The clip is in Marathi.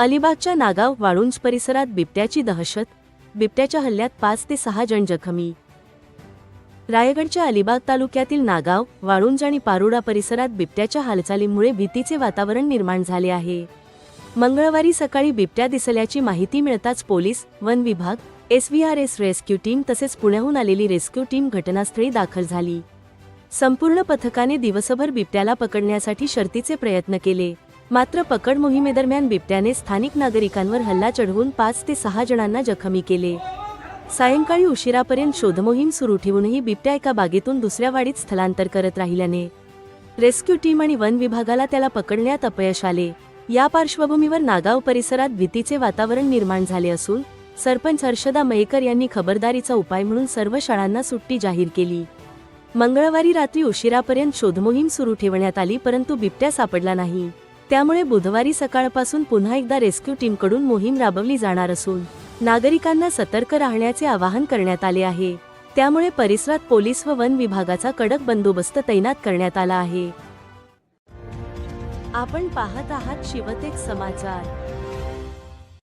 अलिबागच्या नागाव वाळुंज परिसरात बिबट्याची दहशत बिबट्याच्या हल्ल्यात पाच ते सहा जण जखमी. रायगडच्या अलिबाग तालुक्यातील नागाव वाळुंज आणि पारुडा परिसरात बिबट्याच्या हालचालींमुळे भीतीचे वातावरण निर्माण झाले आहे. मंगळवारी सकाळी बिबट्या दिसल्याची माहिती मिळताच पोलीस वन विभाग एसव्हीआरएस रेस्क्यू टीम तसेच पुण्याहून आलेली रेस्क्यू टीम घटनास्थळी दाखल झाली. संपूर्ण पथकाने दिवसभर बिबट्याला पकडण्यासाठी शर्तीचे प्रयत्न केले. मात्र पकड मोहिमेदरम्यान बिबट्याने स्थानिक नागरिकांवर हल्ला चढवून पाच ते सहा जणांना जखमी केले. सायंकाळी उशिरापर्यंत शोधमोहीम सुरू ठेवूनही बिबट्या एका बागेतून दुसऱ्या वाडीत स्थलांतर करत राहिल्याने. रेस्क्यू टीम आणि वन विभागाला त्याला पकडण्यात अपयश आले. या पार्श्वभूमीवर नागाव परिसरात भीतीचे वातावरण निर्माण झाले असून सरपंच हर्षदा मयेकर यांनी खबरदारीचा उपाय म्हणून सर्व शाळांना सुट्टी जाहीर केली. मंगळवारी रात्री उशिरापर्यंत शोधमोहीम सुरू ठेवण्यात आली परंतु बिबट्या सापडला नाही. त्यामुळे बुधवारी सकाळपासून पुन्हा एकदा रेस्क्यू टीमकडून मोहीम राबवली जाणार असून नागरिकांना सतर्क राहण्याचे आवाहन करण्यात आले आहे. त्यामुळे परिसरात पोलीस व वन विभागाचा कडक बंदोबस्त तैनात करण्यात आला आहे. आपण पाहत आहात शिवतेक समाचार.